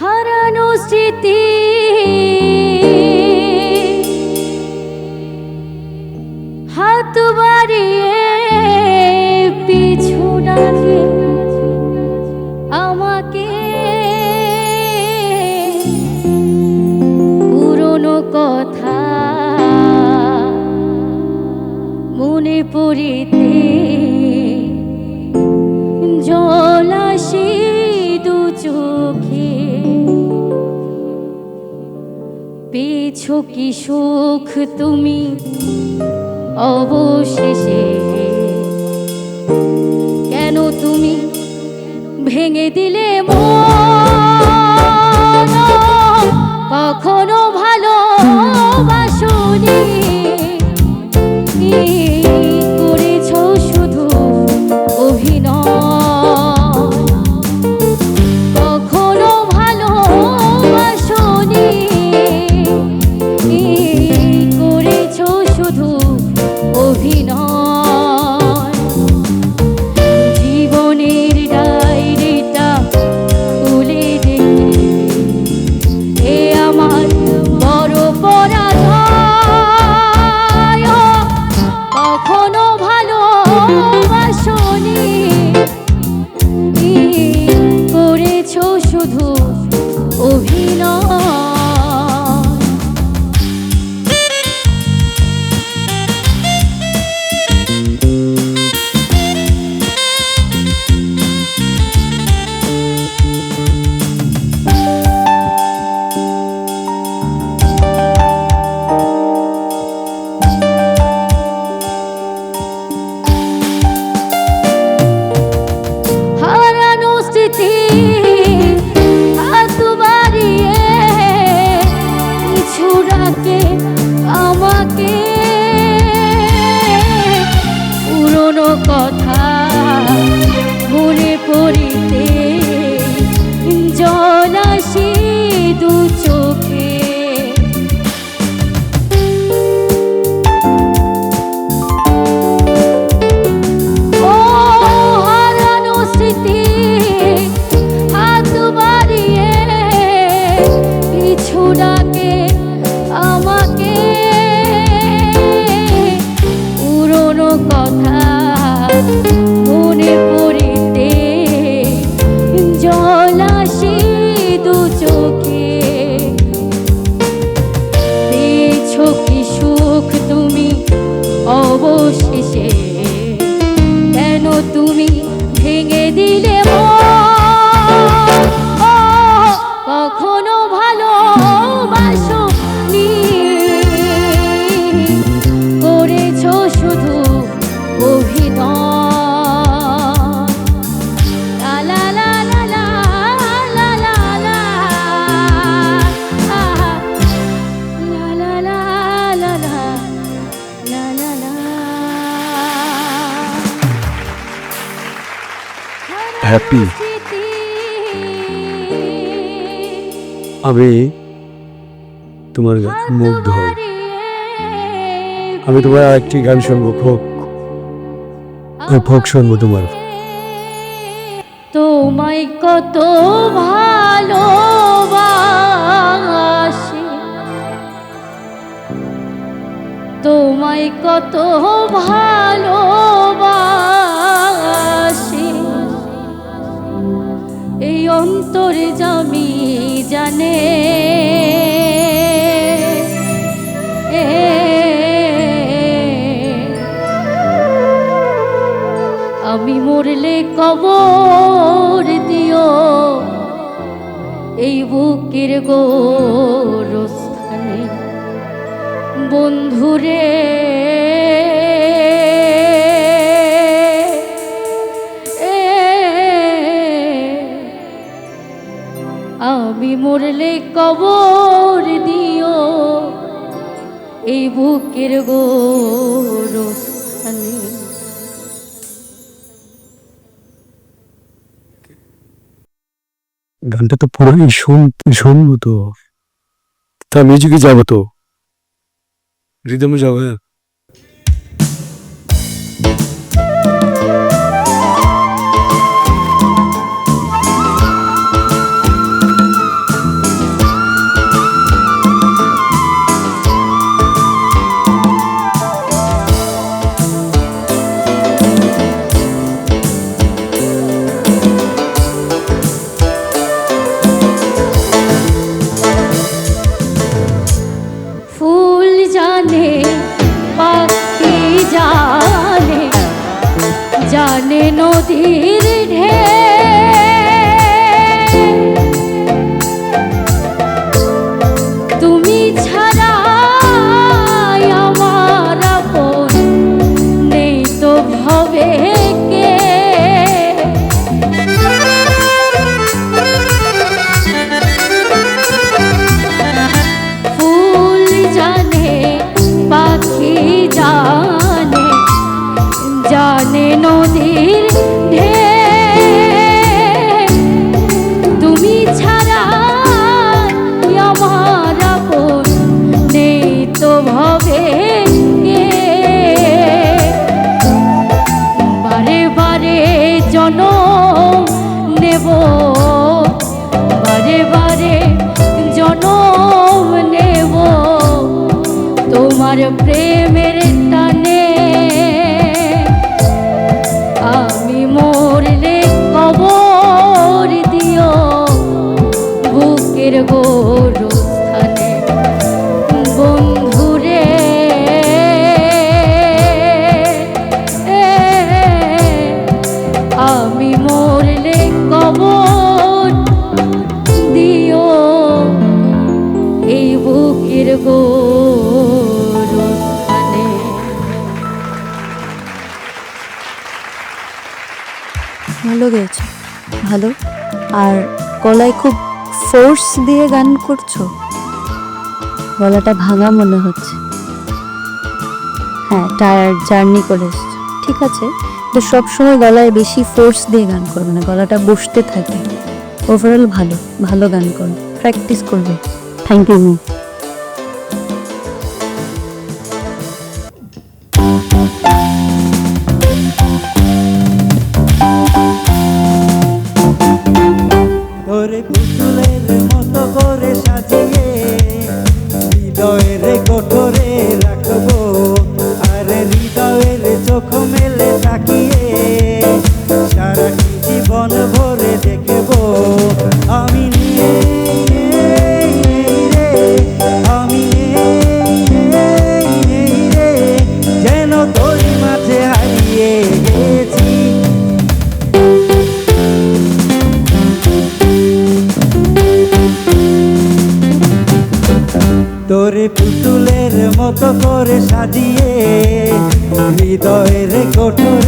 হারানো স্মৃতি কি সুখ তুমি? অবশেষে কেন তুমি ভেঙে দিলে কখনো ভালোবাসনি? কি আমি তোমার মুগ্ধ। আমি তোমার আরেকটি গান শুনব ফোক ফোক শুনব তোমার। তোমায় কত ভালোবাসি। তোমায় কত ভালোবাসি অন্তরে জামি জানে আমি মরলে কবর দিও। এই বুকের গোরস্থানে বন্ধুরে। মরলে কবর দিও। এই বুকের গোরস্থানে গানটা তো পুরোই শুন শুনব তো তা মিউজিকে যাব তো? রিদমে যাব হ্যাঁ। তোমার প্রেমের ভালো। আর গলায় খুব ফোর্স দিয়ে গান করছ। গলাটা ভাঙা মনে হচ্ছে। হ্যাঁ টায়ার জার্নি করে ঠিক আছে তো সবসময় গলায় বেশি ফোর্স দিয়ে গান করবে না। গলাটা বসতে থাকে। ওভারঅল ভালো ভালো গান করবে। প্র্যাকটিস করবে। থ্যাংক ইউ করে সাজিয়ে হৃদয়ের কোঠরে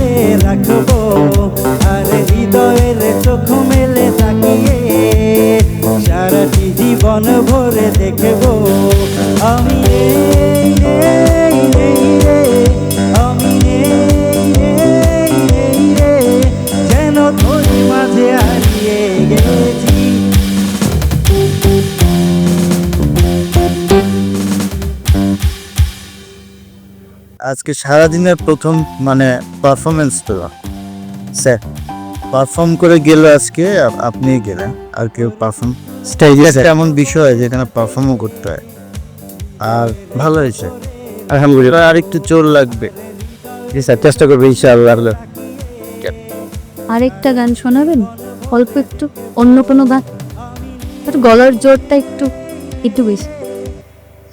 সারাদিনের প্রথম মানে পারফরমেন্স পেলাম স্যার পারফর্ম করে গেল আজকে আপ- আপনি গেলেন আর কেউ পারফর্ম স্টেজে এমন বিষয় যেখানে পারফর্মও করতে হয়। আর ভালো হয়েছে। আলহামদুলিল্লাহ। আর একটু জোর লাগবে। জি স্যার চেষ্টা করব ইনশাআল্লাহ। আরেকটা গান শোনাবেন? অল্প একটু অন্য কোনো গান? গলার জোরটা একটু একটু বেশি।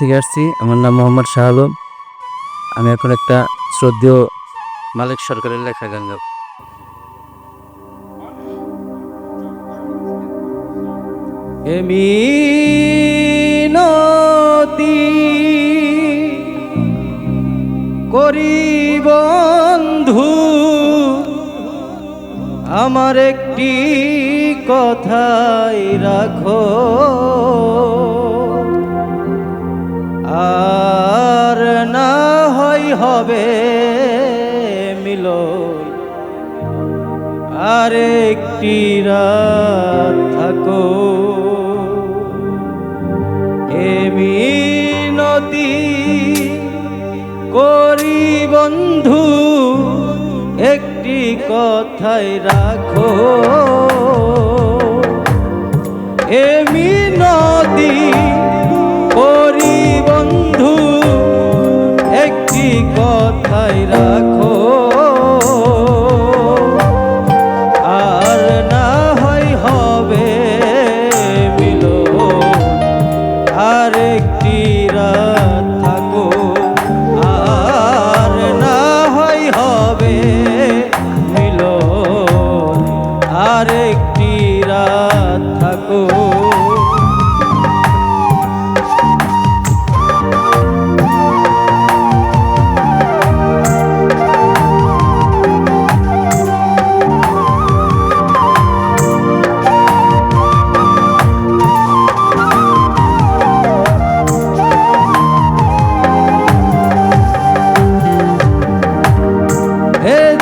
থেকে আসছি। আমার নাম মোহাম্মদ শাহ আলম। আমি এখন একটা শ্রদ্ধেয় মালিক সরকারের লেখা গান গাবো। এমিনতি করি বন্ধু, আমার একটি কথাই রাখো। আর না হয় হবে মিলন। আর একটি রাত থাকো। এমিনতি করি বন্ধু, একটি কথাই রাখো। এমিনতি করি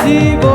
motivo.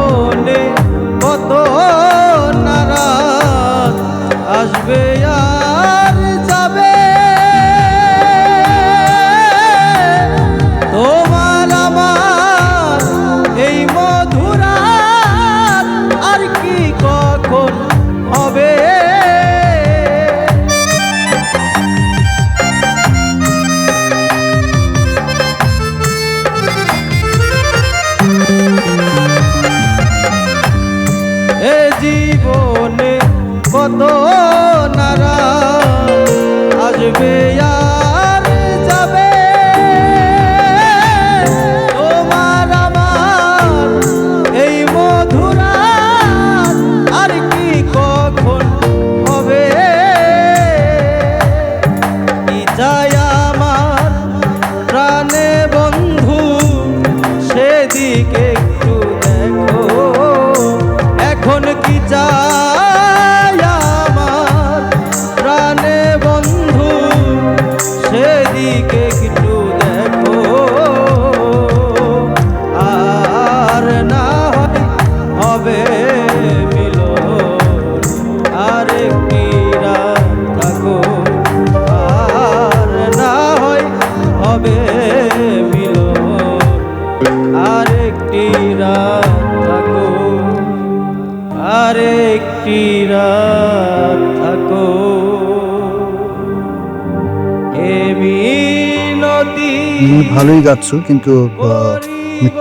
ভালোই গাচ্ছ, কিন্তু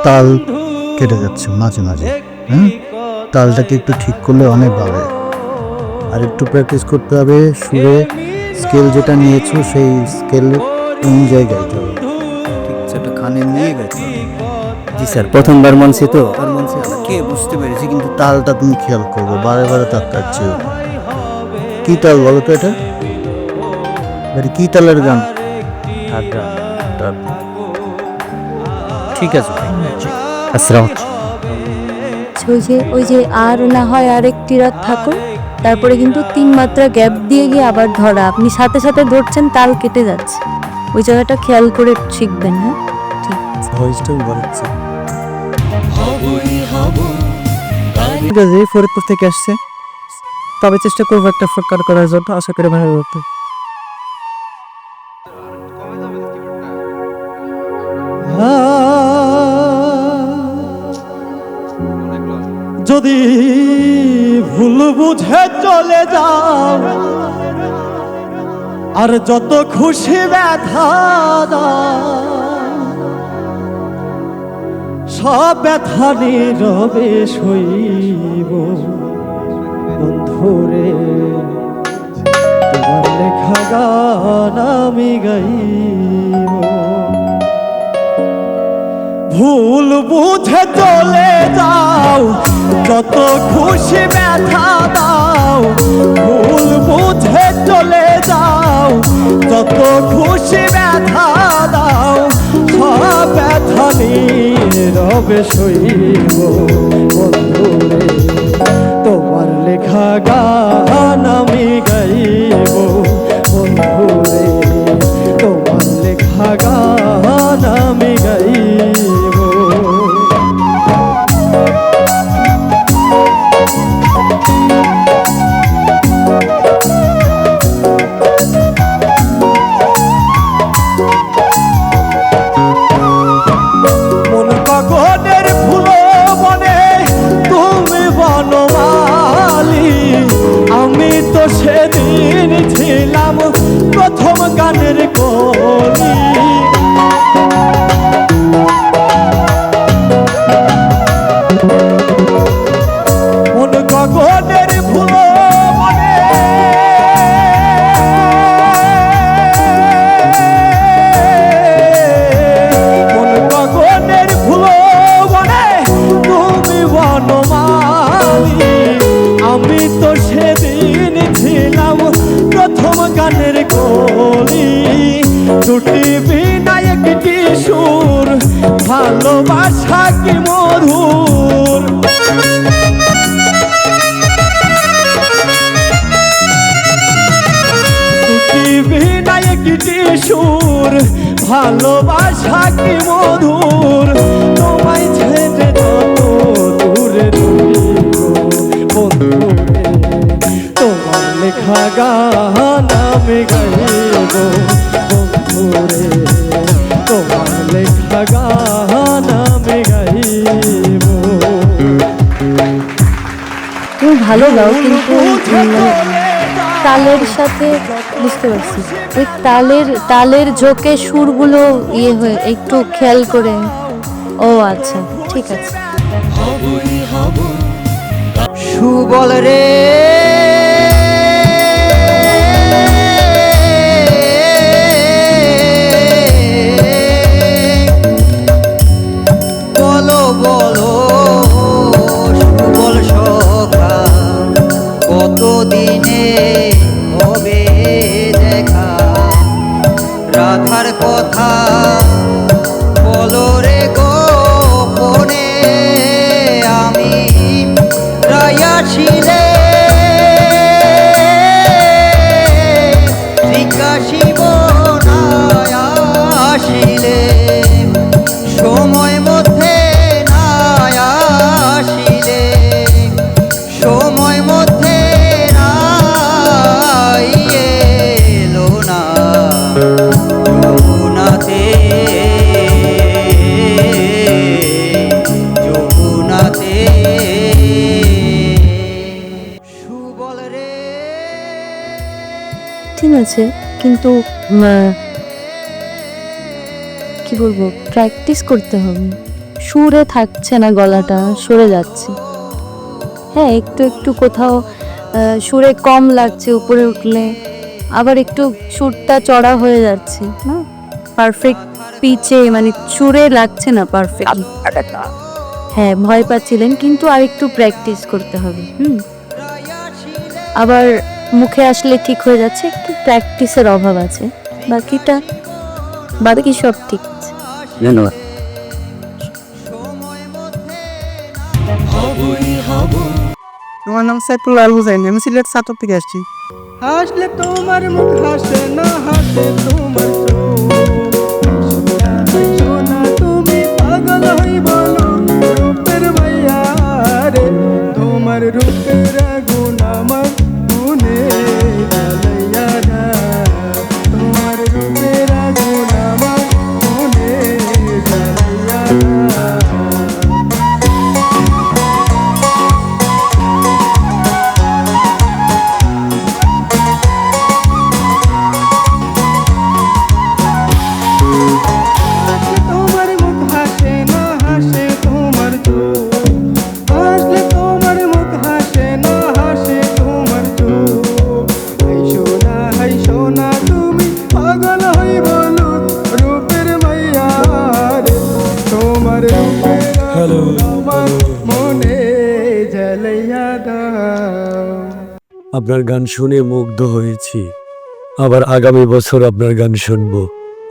তাল কেটে যাচ্ছে মাঝে মাঝে হ্যাঁ? তালটাকে একটু ঠিক করলে অনেক ভালো। আর একটু প্র্যাকটিস করতে হবে সুরে। স্কেল যেটা নিয়েছো সেই স্কেল অনুযায়ী গাইতে হবে। কানে নিয়ে গাইতে জি স্যার, প্রথমবার মঞ্চে তো কে বুঝতে পেরেছি, কিন্তু তালটা তুমি খেয়াল করবে, বারে বারে তার কাটছে। কি তাল বলো তো এটা? কি তালের গান? তাল। ঠিক আছে। আসসালাম ওই যে ওই যে আর না হয় আরেকটি রাত থাকো তারপরে কিন্তু তিন মাত্রা গ্যাপ দিয়ে গিয়ে আবার ধরা। আপনি সাথে সাথে ধরছেন তাল কেটে যাচ্ছে। ওই জায়গাটা খেয়াল করে শিখবেন হ্যাঁ? ঠিক ভয়েসটাও ফরিদপুর থেকে আসছে। তবে চেষ্টা করব একটা ফ্রকার করার জন্য আশা করি ভালো করতে যদি ভুল বুঝে চলে যাও, আর যত খুশি ব্যথা সব ব্যথা নীরবে সইব। বন্ধুরে, তোমার লেখা গান আমি গাইব। ভুল বুঝে চলে যাও, যত খুশি ব্যথা দাও, ভুল বুঝে চলে যাও, যত খুশি ব্যথা দাও সব ব্যথা নীরবে সইব বন্ধুরে, তোমার লেখা গান আমি গাইব বন্ধুরে, তোমার লেখা গান ভালো গাও, কিন্তু তালের সাথে বুঝতে পারছি। ওই তালের তালের ঝোঁকে সুরগুলো ইয়ে হয়ে, একটু খেয়াল করে। ও আচ্ছা ঠিক আছে। সুবল রে। কতদিনে হবে দেখা। রাধার কথা বলো রে গোপনে আমি রায়াছিলে জিজ্ঞাসিব না আসিলে কিন্তু কি বলব প্র্যাকটিস করতে হবে। সুরে থাকছে না গলাটা সরে যাচ্ছে। হ্যাঁ একটু একটু কোথাও সুরে কম লাগছে উপরে উঠলে আবার একটু সুরটা চড়া হয়ে যাচ্ছে না? পারফেক্ট পিচে মানে সুরে লাগছে না পারফেক্ট হ্যাঁ ভয় পাচ্ছিলেন কিন্তু আর একটু প্র্যাকটিস করতে হবে হুম? আবার মুখে আসলে ঠিক হয়ে যাচ্ছে একটু প্র্যাকটিসের অভাব আছে। বাকিটা বাকি সব ঠিক আছে। ধন্যবাদ। আমার নাম সাইফুল আল হুসাইন আমি সিলেট সাতক থেকে আসছি। হাসলে তোমার মুখ হাসে না হাসে তোমার আপনার গান শুনে মুগ্ধ হয়েছি। আবার আগামী বছর আপনার গান শুনব।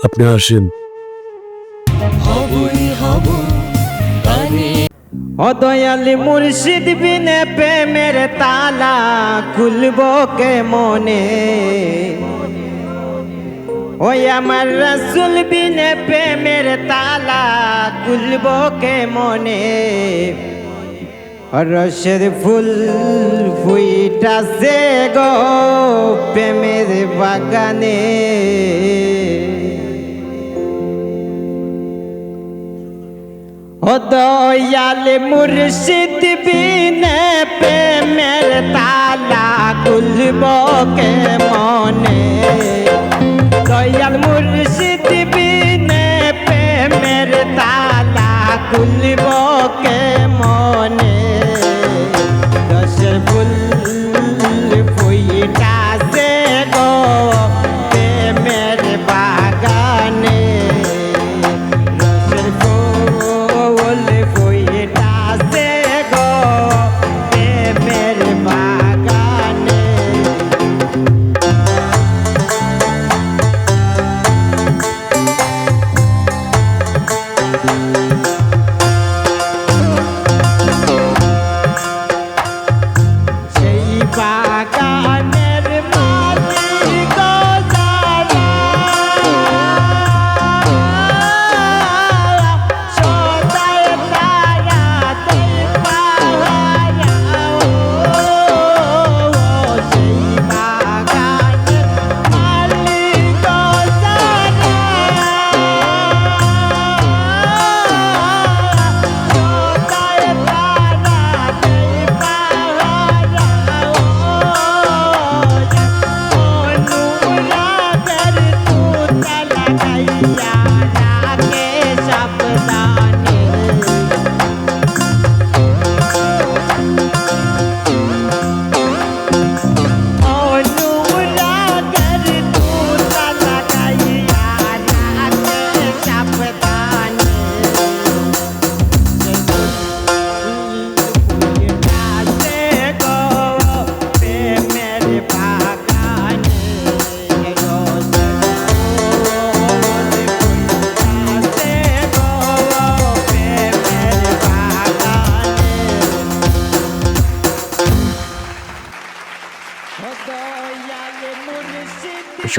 আপনি আসেন। অদয়ালি মুর্শিদ বিনে প্রেমের তালা খুলব কে মনে ওই আমার রসুল বিনে প্রেমের তালা খুলব কে মনে রসের ফুল ফুইটাছে গো প্রেমের বাগানে। ও দয়াল মুর্শিদ বিনে প্রেমের তালা খুলব কে মনে দয়াল মুর্শিদ বিনে প্রেমের তালা খুলব কে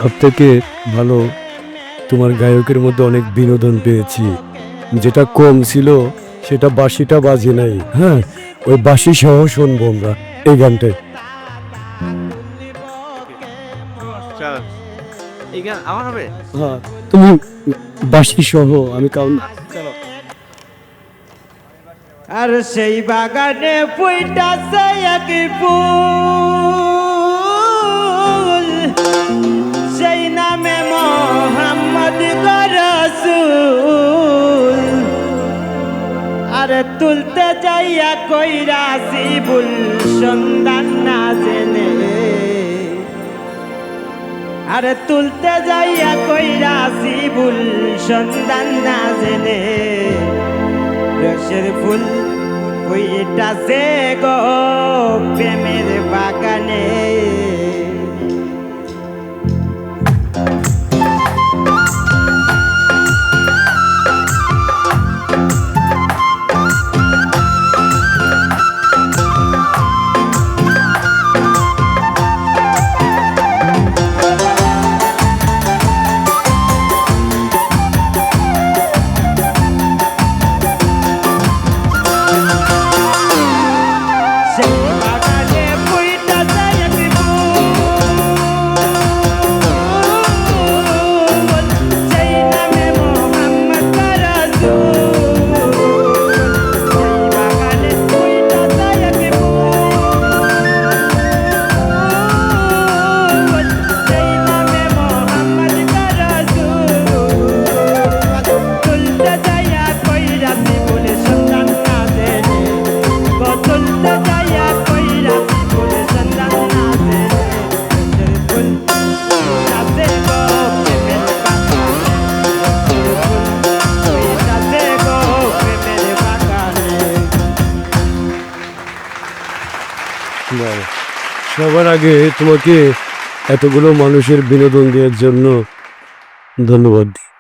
সব থেকে ভালো তোমার গায়কের মধ্যে অনেক বিনোদন পেয়েছি। যেটা কম ছিল সেটা বাঁশিটা বাজে নাই হ্যাঁ? ওই বাঁশি সহ শুনব আমরা এই গানটাই এই গান হ্যাঁ তুমি বাঁশি সহ আমি কাউন আর সেই বাগানে ফুইটা এক ফুল। তুলতে যাইয়া কইরা শিবুল সন্ধান না জেনে। আরে তুলতে যাইয়া কইরা শিবুল সন্ধান না জেনে। রসের ফুল ওইটা সে গো প্রেমের বাগানে। সবার আগে তোমাকে এতগুলো মানুষের বিনোদন দেওয়ার জন্য ধন্যবাদ দিই।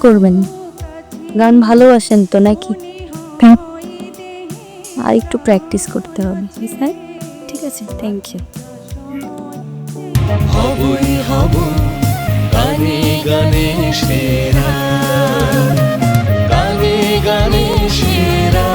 করবেন? গান ভালোবাসেন তো নাকি? হ্যাঁ। আর একটু প্র্যাকটিস করতে হবে স্যার। ঠিক আছে থ্যাংক ইউ সেরা। গানে গানে সেরা।